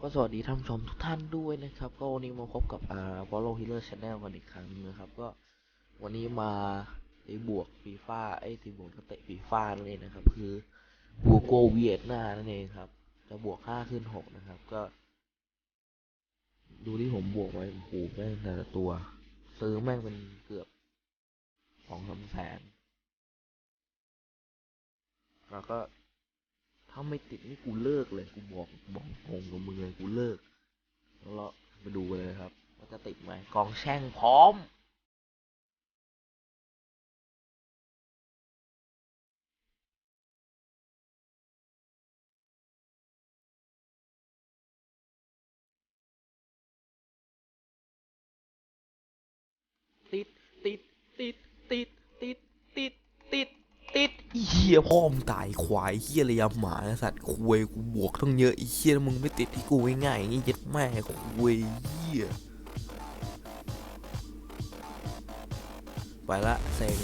ก็สวัสดีท่านผู้ชมทุกท่านด้วยนะครับ ก็วันนี้มาพบกับอ่า Follow Healer Channel กันอีกครั้งนึงนะครับ ก็วันนี้มาตีบวกฟีฟ่าไอ้ยตีบวกนักเตะฟีฟ่านั่นเองนะครับ คือบูโกเวียตนานั่นเองครับ จะบวกห้าขึ้นหกนะครับ ก็ ดูที่ผมบวกไว้โอ้โหแม่งแต่ละตัว ซื้อแม่งเป็นเกือบสองสามแสนแล้วก็ ถ้าไม่ติดนี่กูเลิกเลยกูบอกบอกงงกับมึงเลยกูเลิกแล้วเราไปดูเลยครับว่าจะติดไหมกองแช่งพร้อม ติดติดติดติดติดติด เฮียพ่อมตายควายเฮียระยำหมาสัตว์คุยกูบวกต้องเยอะไอ้เฮียแล้วมึงไม่ติดที่กูง่ายๆอย่างงี้เย็ดแม่คุยเฮียไปละเซ็ง